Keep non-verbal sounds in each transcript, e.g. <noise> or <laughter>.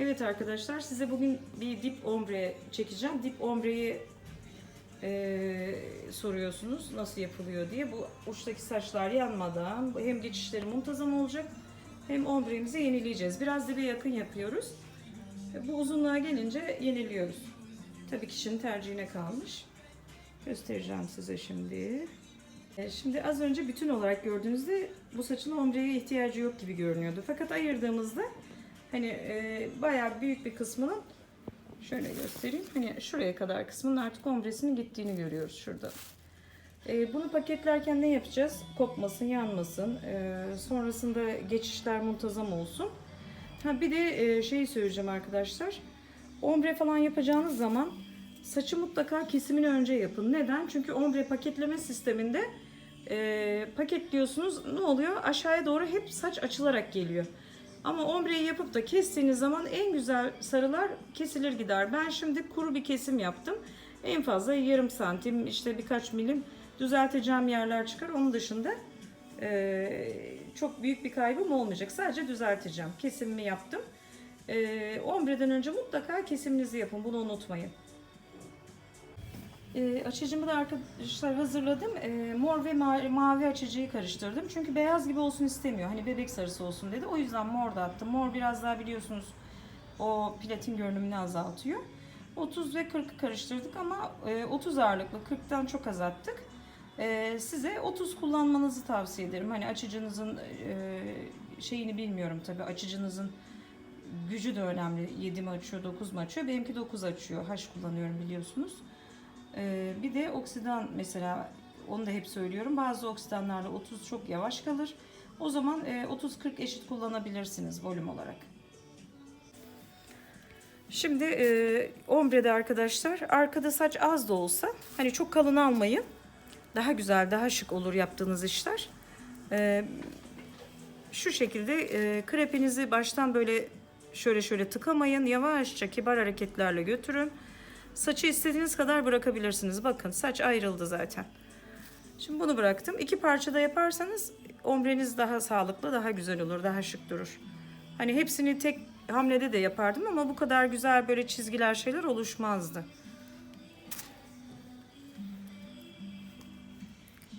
Evet arkadaşlar size bugün bir dip ombre çekeceğim. Dip ombreyi eee, soruyorsunuz nasıl yapılıyor diye. Bu uçtaki saçlar yanmadan hem geçişleri muntazam olacak hem ombremizi yenileyeceğiz. Biraz dibe yakın yapıyoruz. Bu uzunluğa gelince yeniliyoruz. Tabii kişinin tercihine kalmış. Göstereceğim size şimdi. E, Şimdi az önce bütün olarak gördüğünüzde bu saçın ombreye ihtiyacı yok gibi görünüyordu. Fakat ayırdığımızda hani e, bayağı büyük bir kısmının şöyle göstereyim. Hani şuraya kadar kısmının artık ombresinin gittiğini görüyoruz şurada. E, bunu paketlerken ne yapacağız? Kopmasın, yanmasın. E, sonrasında geçişler muntazam olsun. Ha bir de e, şeyi söyleyeceğim arkadaşlar. Ombre falan yapacağınız zaman saçı mutlaka kesimini önce yapın. Neden? Çünkü ombre paketleme sisteminde e, paketliyorsunuz. Ne oluyor? Aşağıya doğru hep saç açılarak geliyor. Ama ombreyi yapıp da kestiğiniz zaman en güzel sarılar kesilir gider. Ben şimdi kuru bir kesim yaptım. En fazla yarım santim işte birkaç milim düzelteceğim yerler çıkar. Onun dışında e, çok büyük bir kaybım olmayacak. Sadece düzelteceğim. Kesimimi yaptım. E, ombreden önce mutlaka kesiminizi yapın. Bunu unutmayın. E, açıcımı da arkadaşlar hazırladım. E, mor ve ma- mavi açıcıyı karıştırdım. Çünkü beyaz gibi olsun istemiyor. Hani bebek sarısı olsun dedi. O yüzden mor da attım. Mor biraz daha biliyorsunuz o platin görünümünü azaltıyor. 30 ve 40'ı karıştırdık ama e, 30 ağırlıklı 40'tan çok az attık. E, size 30 kullanmanızı tavsiye ederim. Hani açıcınızın e, şeyini bilmiyorum tabii. Açıcınızın gücü de önemli. 7 mi açıyor, 9 mu açıyor? Benimki 9 açıyor. Haş kullanıyorum biliyorsunuz. Ee, bir de oksidan mesela onu da hep söylüyorum. Bazı oksidanlarda 30 çok yavaş kalır. O zaman e, 30-40 eşit kullanabilirsiniz volüm olarak. Şimdi e, ombrede arkadaşlar arkada saç az da olsa hani çok kalın almayın. Daha güzel, daha şık olur yaptığınız işler. E, şu şekilde e, krepinizi baştan böyle şöyle şöyle tıkamayın. Yavaşça kibar hareketlerle götürün. Saçı istediğiniz kadar bırakabilirsiniz. Bakın saç ayrıldı zaten. Şimdi bunu bıraktım. İki parçada yaparsanız ombreniz daha sağlıklı, daha güzel olur, daha şık durur. Hani hepsini tek hamlede de yapardım ama bu kadar güzel böyle çizgiler şeyler oluşmazdı.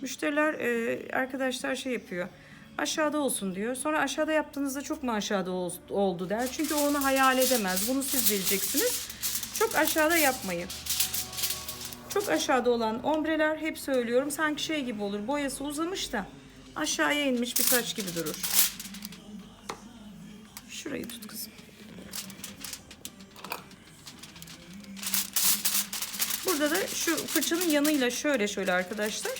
Müşteriler e, arkadaşlar şey yapıyor. Aşağıda olsun diyor. Sonra aşağıda yaptığınızda çok mu aşağıda ol- oldu der. Çünkü onu hayal edemez. Bunu siz bileceksiniz. Çok aşağıda yapmayın. Çok aşağıda olan ombreler hep söylüyorum sanki şey gibi olur. Boyası uzamış da aşağıya inmiş bir saç gibi durur. Şurayı tut kızım. Burada da şu fırçanın yanıyla şöyle şöyle arkadaşlar.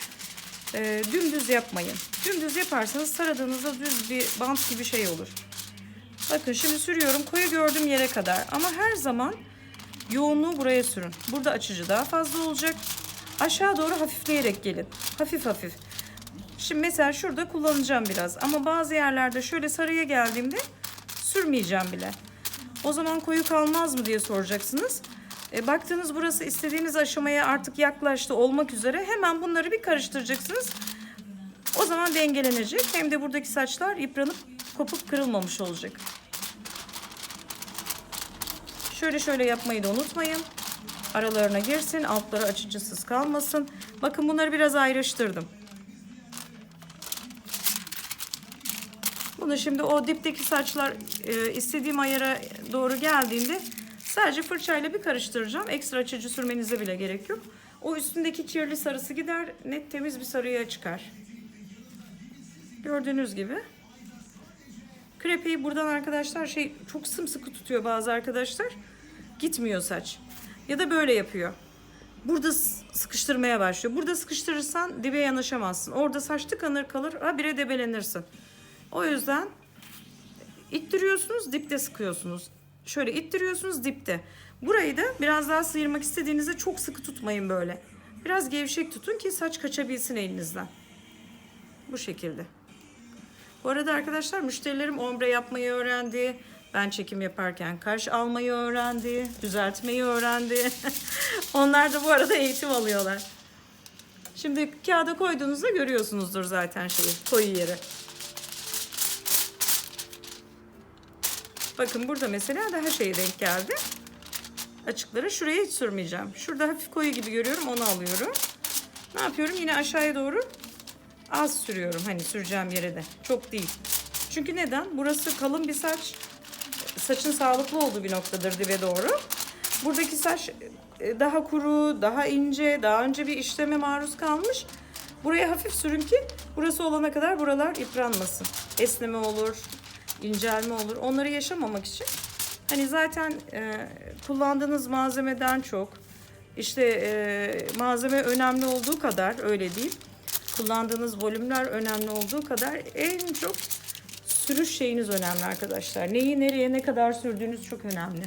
e, dümdüz yapmayın. Dümdüz yaparsanız taradığınızda düz bir bant gibi şey olur. Bakın şimdi sürüyorum koyu gördüğüm yere kadar. Ama her zaman yoğunluğu buraya sürün. Burada açıcı daha fazla olacak. Aşağı doğru hafifleyerek gelin. Hafif hafif. Şimdi mesela şurada kullanacağım biraz. Ama bazı yerlerde şöyle sarıya geldiğimde sürmeyeceğim bile. O zaman koyu kalmaz mı diye soracaksınız. E, baktığınız burası istediğiniz aşamaya artık yaklaştı olmak üzere. Hemen bunları bir karıştıracaksınız. O zaman dengelenecek. Hem de buradaki saçlar yıpranıp kopup kırılmamış olacak. Şöyle şöyle yapmayı da unutmayın. Aralarına girsin, altları açıcısız kalmasın. Bakın bunları biraz ayrıştırdım. Bunu şimdi o dipteki saçlar e, istediğim ayara doğru geldiğinde sadece fırçayla bir karıştıracağım. Ekstra açıcı sürmenize bile gerek yok. O üstündeki kirli sarısı gider, net temiz bir sarıya çıkar. Gördüğünüz gibi. Krepeyi buradan arkadaşlar şey çok sımsıkı tutuyor bazı arkadaşlar. Gitmiyor saç. Ya da böyle yapıyor. Burada sıkıştırmaya başlıyor. Burada sıkıştırırsan dibe yanaşamazsın. Orada saç tıkanır kalır. Habire debelenirsin. O yüzden ittiriyorsunuz dipte sıkıyorsunuz. Şöyle ittiriyorsunuz dipte. Burayı da biraz daha sıyırmak istediğinizde çok sıkı tutmayın böyle. Biraz gevşek tutun ki saç kaçabilsin elinizden. Bu şekilde. Bu arada arkadaşlar müşterilerim ombre yapmayı öğrendi. Ben çekim yaparken kaş almayı öğrendi. Düzeltmeyi öğrendi. <laughs> Onlar da bu arada eğitim alıyorlar. Şimdi kağıda koyduğunuzda görüyorsunuzdur zaten şeyi koyu yeri. Bakın burada mesela daha şey denk geldi. Açıkları şuraya hiç sürmeyeceğim. Şurada hafif koyu gibi görüyorum onu alıyorum. Ne yapıyorum? Yine aşağıya doğru az sürüyorum. Hani süreceğim yere de. Çok değil. Çünkü neden? Burası kalın bir saç. Saçın sağlıklı olduğu bir noktadır dibe doğru. Buradaki saç e, daha kuru, daha ince, daha önce bir işleme maruz kalmış. Buraya hafif sürün ki burası olana kadar buralar yıpranmasın. Esneme olur, incelme olur. Onları yaşamamak için hani zaten e, kullandığınız malzemeden çok işte e, malzeme önemli olduğu kadar öyle değil. Kullandığınız volümler önemli olduğu kadar en çok sürüş şeyiniz önemli arkadaşlar. Neyi nereye ne kadar sürdüğünüz çok önemli.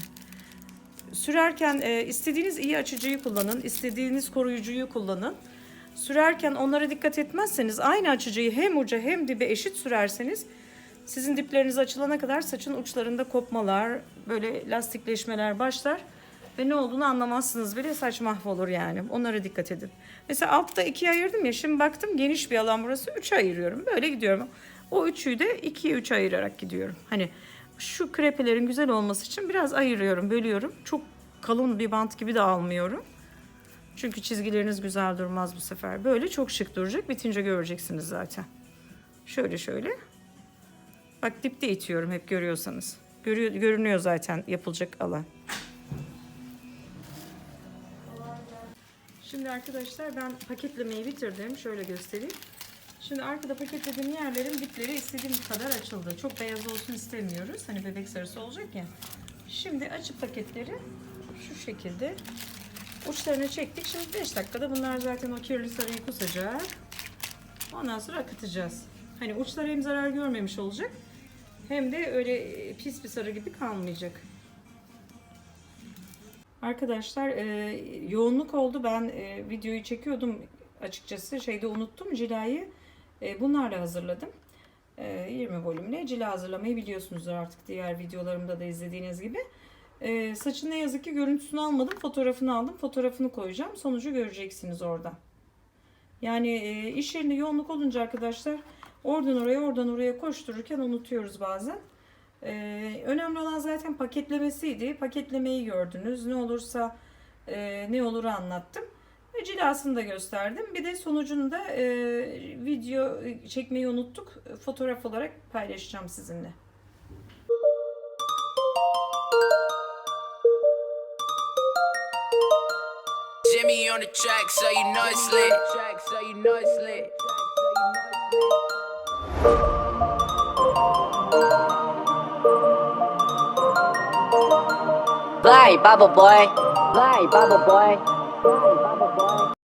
Sürerken e, istediğiniz iyi açıcıyı kullanın, istediğiniz koruyucuyu kullanın. Sürerken onlara dikkat etmezseniz aynı açıcıyı hem uca hem dibe eşit sürerseniz sizin dipleriniz açılana kadar saçın uçlarında kopmalar, böyle lastikleşmeler başlar ve ne olduğunu anlamazsınız bile saç mahvolur yani. Onlara dikkat edin. Mesela altta ikiye ayırdım ya şimdi baktım geniş bir alan burası. Üçe ayırıyorum. Böyle gidiyorum. O üçü de ikiye üç ayırarak gidiyorum. Hani şu krepelerin güzel olması için biraz ayırıyorum, bölüyorum. Çok kalın bir bant gibi de almıyorum. Çünkü çizgileriniz güzel durmaz bu sefer. Böyle çok şık duracak. Bitince göreceksiniz zaten. Şöyle şöyle. Bak dipte itiyorum hep görüyorsanız. Görüyor, görünüyor zaten yapılacak alan. Şimdi arkadaşlar ben paketlemeyi bitirdim. Şöyle göstereyim. Şimdi arkada paketlediğim yerlerin dipleri istediğim kadar açıldı. Çok beyaz olsun istemiyoruz. Hani bebek sarısı olacak ya. Şimdi açıp paketleri şu şekilde uçlarını çektik. Şimdi 5 dakikada bunlar zaten o kirli sarıyı kusacak. Ondan sonra akıtacağız. Hani uçlar hem zarar görmemiş olacak hem de öyle pis bir sarı gibi kalmayacak. Arkadaşlar e, yoğunluk oldu. Ben e, videoyu çekiyordum açıkçası. Şeyde unuttum cilayı. E, bunlarla hazırladım. E, 20 volümle cila hazırlamayı biliyorsunuz artık diğer videolarımda da izlediğiniz gibi. E, saçın ne yazık ki görüntüsünü almadım. Fotoğrafını aldım. Fotoğrafını koyacağım. Sonucu göreceksiniz orada. Yani e, iş yerinde yoğunluk olunca arkadaşlar oradan oraya oradan oraya koştururken unutuyoruz bazen. Önemli olan zaten paketlemesiydi. Paketlemeyi gördünüz. Ne olursa e, ne olur anlattım. Ve cilasını da gösterdim. Bir de sonucunu da e, video çekmeyi unuttuk. Fotoğraf olarak paylaşacağım sizinle. Jimmy on the track, so you know it's lit. Track, so you know it's lit. Fly, bubble boy. Fly, bubble boy.